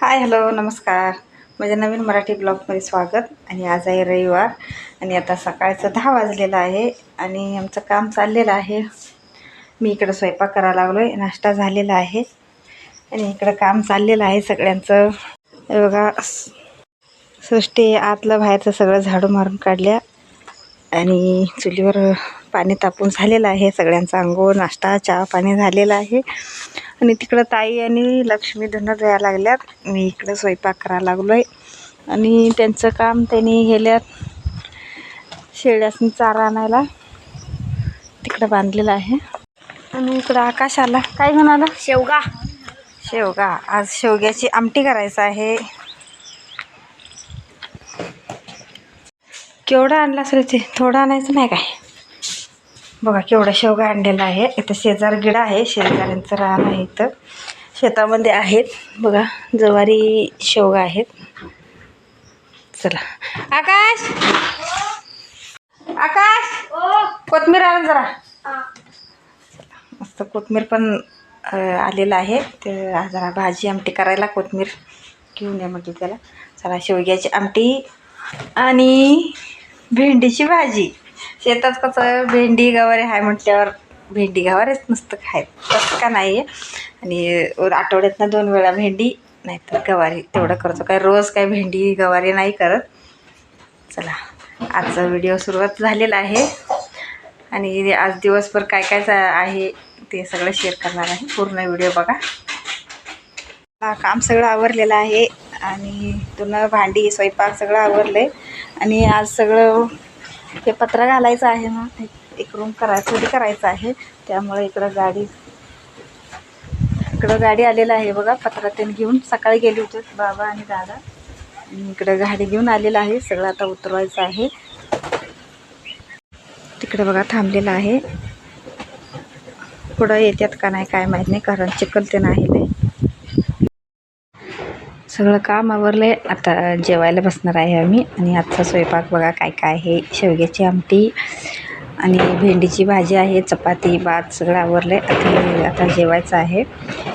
Hi hello नमस्कार. माझ्या नवीन मराठी ब्लॉगमध्ये स्वागत. आणि आज आहे रविवार आणि आता सकाळचं दहा वाजलेलं आहे आणि आमचं काम चाललेलं आहे. मी इकडं स्वयंपाक करायला लागलो आहे नाश्ता झालेला आहे. आणि इकडं काम चाललेलं आहे सगळ्यांचं. बघा सृष्टी आतलं बाहेरचं सगळं झाडू मारून काढल्या. आणि चुलीवर पाणी तापून झालेलं आहे. सगळ्यांचा अंघोळ नाश्ता चहा पाणी झालेलं आहे. आणि तिकडं ताई आणि लक्ष्मी धुणं धुवायला लागल्यात. मी इकडं स्वयंपाक करायला लागलो आहे आणि त्यांचं काम त्यांनी गेल्यात शेळ्यासनी चारा आणायला तिकडं बांधलेलं आहे. आणि इकडं आकाश आला. काय आला शेवगा. शेवगा. आज शेवग्याची आमटी करायचं आहे. केवढं आणला असेल ते? थोडं आणायचं नाही काय? बघा केवढा शेवगा आणलेला आहे. इथं शेजार गिड आहे. शेजाऱ्यांचं रान आहे इथं. शेतामध्ये आहेत. बघा जवारी शेवगा आहेत. चला. आकाश! आकाश! कोथमीर आला जरा. मस्त कोथमीर पण आलेला आलेलं आहे. ते जरा भाजी आमटी करायला कोथमीर घेऊन या म्हटली त्याला चला शेवग्याची आमटी आणि भेंडीची भाजी. शेतात कसं भेंडी गवारे आहे म्हटल्यावर भेंडी गवारेच नुसतं खाय तसं का नाही आहे आणि आठवड्यातनं दोन वेळा भेंडी नाहीतर गवारी. तेवढं करतो. काय रोज काय भेंडी गवारी नाही करत. चला आजचा व्हिडिओ सुरुवात झालेला आहे. आणि आज दिवसभर काय काय आहे ते सगळं शेअर करणार आहे. पूर्ण व्हिडिओ बघा. हा, काम सगळं आवरलेलं आहे. आणि धुणं भांडी स्वयंपाक सगळं आवरलं आहे आणि आज सगळं हे पत्रा घालायचं आहे ना एक- रूम करायचं करायचं आहे. त्यामुळे इकडं गाडी इकडं गाडी आलेलं आहे बघा. पत्रा त्यांनी घेऊन सकाळी गेले होते बाबा आणि दादा. इकडं गाडी घेऊन आलेलं आहे सगळं आता उतरवायचं आहे. तिकडे बघा थांबलेलं आहे. पुढं येतात का नाही काय माहीत नाही कारण चिकल ते नाही. सगळं काम आवरलं आहे आता जेवायला बसणार आहे आम्ही. आणि आजचा स्वयंपाक बघा काय काय आहे. शेवग्याची आमटी आणि भेंडीची भाजी आहे. चपाती भात सगळं आवरलं आहे आता आता जेवायचं आहे.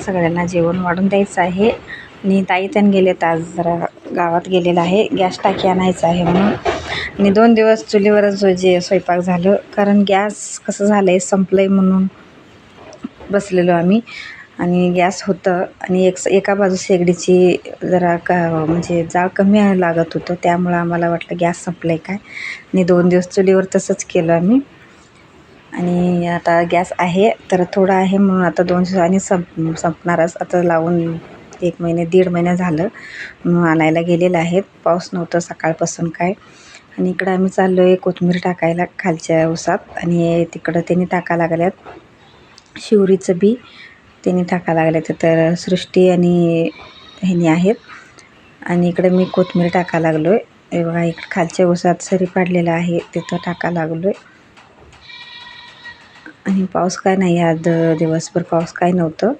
सगळ्यांना जेवण वाढून द्यायचं आहे. आणि ताई त्यानं गेले आज. जरा गावात गेलेलं आहे. गॅस टाकी आणायचं आहे म्हणून. आणि दोन दिवस चुलीवरच जे स्वयंपाक झालं. कारण गॅस कसं झालं आहे संपलं आहे म्हणून बसलेलो आम्ही. आणि गॅस होतं आणि एक एका बाजू शेगडीची जरा का म्हणजे जाळ कमी लागत होतं. त्यामुळं आम्हाला वाटलं गॅस संपलं आहे काय? आणि दोन दिवस चुलीवर तसंच केलं आम्ही. आणि आता गॅस आहे तर थोडा आहे म्हणून आता दोन दिवसांनी संप संपणारच. आता लावून एक महिने दीड महिना झालं म्हणून आणायला गेलेलं आहेत पाऊस नव्हतं सकाळपासून काय. आणि इकडं आम्ही चाललो आहे कोथिंबीर टाकायला खालच्या उसात. आणि तिकडं त्यांनी टाका लागल्यात शिवरीचं बी. त्यांनी टाका लागले तर सृष्टी आणि ह्यानी आहेत. आणि इकडे मी कोथमीर टाका लागलो आहे हे बघा इकडं खालच्या उसात सरी पाडलेलं आहे तिथं टाका लागलो आहे आणि पाऊस काय नाही आज दिवसभर पाऊस काय नव्हतं.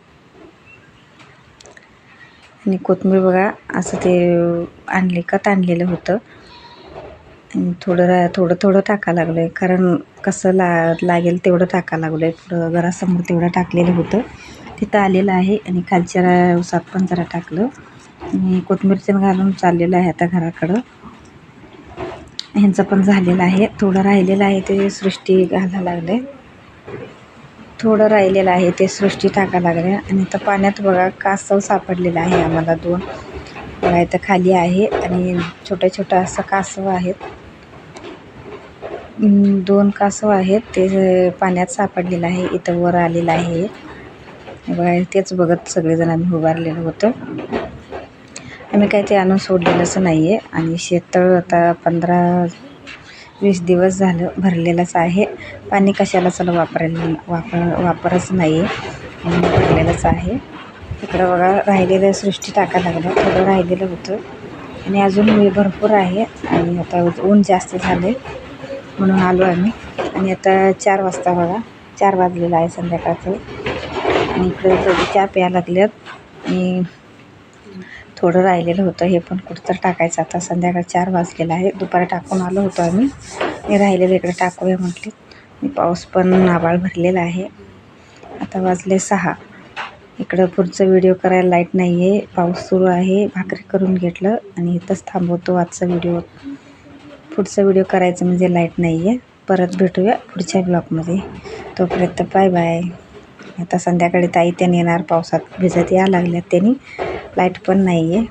आणि कोथमीर बघा असं ते आणले कत आणलेलं होतं. आणि थोडं रा थोडं थोडं टाका लागलो आहे कारण कसं ला लागेल तेवढं टाका लागलो आहे पुढं घरासमोर तेवढं टाकलेलं होतं. तिथं आलेलं आहे आणि खालच्या उसात पण जरा टाकलं. आणि कोथिंबीरचं घालून चाललेलं आहे आता घराकडं. ह्यांचं पण झालेलं आहे. थोडं राहिलेलं आहे ते सृष्टी घालायला लागले थोडं राहिलेलं आहे ते सृष्टी टाका लागल्या. आणि इथं पाण्यात बघा कासव सापडलेलं आहे आम्हाला दोन. बघा इथं खाली आहे आणि छोट्या छोट्या असं कासव आहेत. दोन कासव आहेत. ते पाण्यात सापडलेलं आहे. इथं वर आलेलं आहे बघा तेच बघत सगळेजण आम्ही उभारलेलं होतं. आम्ही काय ते आणून सोडलेलंच नाही आहे आणि शेततळ आता पंधरा वीस दिवस झालं भरलेलंच आहे. पाणी कशाला चला वापरायला वापर वापरच नाही आहे म्हणून भरलेलंच आहे. इकडं बघा राहिलेलं सृष्टी टाका लागलं. थोडं राहिलेलं होतं. आणि अजून मी भरपूर आहे. आणि आता ऊन जास्त झाले म्हणून आलो आम्ही. आणि आता चार वाजता बघा चार वाजलेलं आहे संध्याकाळचं. आणि इकडे दोघी चहा प्या लागल्यात. मी थोडं राहिलेलं होतं हे पण कुठं टाकायचं. आता संध्याकाळ चार वाजलेलं आहे दुपारी टाकून आलो होतो आम्ही. मी राहिलेलं इकडे टाकूया म्हटले. पाऊस पण नाबाळ भरलेला आहे. आता वाजले सहा. इकडं पुढचं व्हिडिओ करायला लाइट नाही आहे पाऊस सुरू आहे. भाकरी करून घेतलं आणि इथंच थांबवतो आजचा व्हिडिओ. पुढचा व्हिडिओ करायचं म्हणजे लाइट नाही आहे परत भेटूया पुढच्या ब्लॉगमध्ये. तोपर्यंत बाय बाय. आता संध्याकाळी ताई त्याने येणार पावसात भिजत या लागल्यात त्यांनी लाइट पण नाही आहे